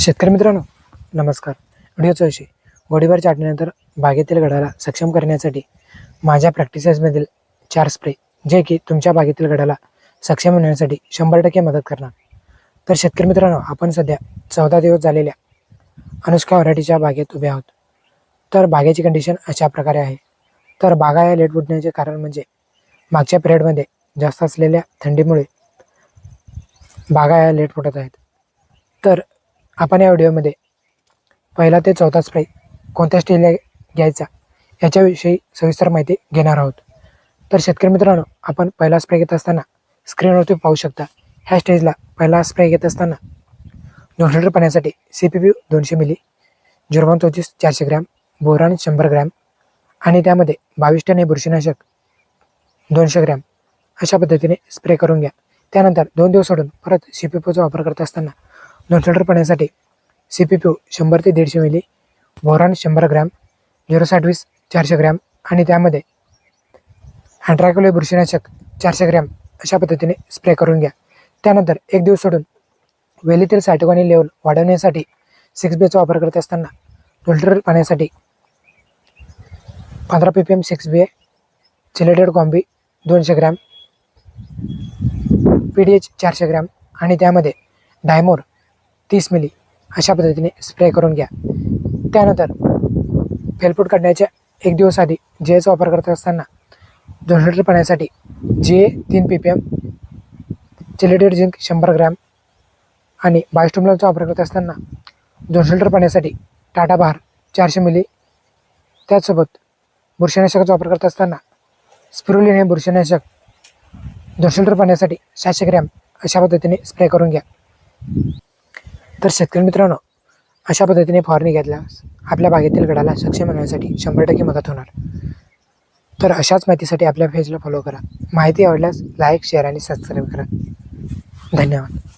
शेतकरी मित्रांनो नमस्कार. व्हिडिओ चौशी. गोडीबार छाटणीनंतर बागेतील गडाला सक्षम करण्यासाठी माझ्या प्रॅक्टिसेसमधील चार स्प्रे जे की तुमच्या बागेतील गडाला सक्षम होण्यासाठी शंभर टक्के मदत करणार. तर शेतकरी मित्रांनो आपण सध्या चौदा दिवस झालेल्या अनुष्का वराठीच्या बागेत उभे आहोत. तर बागेची कंडिशन अशा प्रकारे आहे. तर बागा या लेट फुटण्याचे कारण म्हणजे मागच्या पिरियडमध्ये जास्त असलेल्या थंडीमुळे बागा या लेट फुटत आहेत. तर आपण या व्हिडिओमध्ये पहिला ते चौथा स्प्रे कोणत्या स्टेजला घ्यायचा याच्याविषयी सविस्तर माहिती घेणार आहोत. तर शेतकरी मित्रांनो आपण पहिला स्प्रे घेत असताना स्क्रीनवरती पाहू शकता ह्या स्टेजला पहिला स्प्रे घेत असताना दोन लिटर पाण्यासाठी सी पी पी दोनशे मिली जुर्मान चौतीस चारशे ग्रॅम बोरान शंभर ग्रॅम आणि त्यामध्ये बावीस टन हे बुरशीनाशक दोनशे ग्रॅम अशा पद्धतीने स्प्रे करून घ्या. त्यानंतर दोन दिवस सोडून परत सी पी पीचा वापर करत असताना दोन लिटर पाण्यासाठी सी पी पी शंभर ते दीडशे मिली बोरॉन शंभर ग्रॅम झिरो साठ वीस चारशे ग्रॅम आणि त्यामध्ये अँट्रॅक्युले बुरशीनाशक चारशे ग्रॅम अशा पद्धतीने स्प्रे करून घ्या. त्यानंतर एक दिवस सोडून वेलीतील साठवणी लेवल वाढवण्यासाठी सिक्स बेचा वापर करत असताना दोन लिटर पाण्यासाठी पंधरा P P M six B A chelated combi दोनशे ग्रॅम पी डी एच चारशे ग्रॅम आणि त्यामध्ये डायमोर तीस मिली अशा पद्धतीने स्प्रे करून घ्या. त्यानंतर फेलफूट काढण्याच्या एक दिवस आधी जेचा वापर करत असताना दोन लिटर पाण्यासाठी जे तीन P P M chelated zinc शंभर ग्रॅम आणि बायोस्टोमलचा वापर करत असताना दोनशे लिटर पाण्यासाठी टाटा बहार चारशे मिली त्याचसोबत बुरशीनाशकाचा वापर करत असताना स्पिरुलिन हे बुरशीनाशक दोनशे लिटर पाण्यासाठी सातशे ग्रॅम अशा पद्धतीने स्प्रे करून घ्या. तर शेतकरी मित्रांनो अशा पद्धतीने फवारणी घेतल्यास आपल्या बागेतील गडाला सक्षम होण्यासाठी शंभर टक्के मदत होणार. तर अशाच माहितीसाठी आपल्या पेजला फॉलो करा. माहिती आवडल्यास लाईक शेअर आणि सबस्क्राईब करा. धन्यवाद.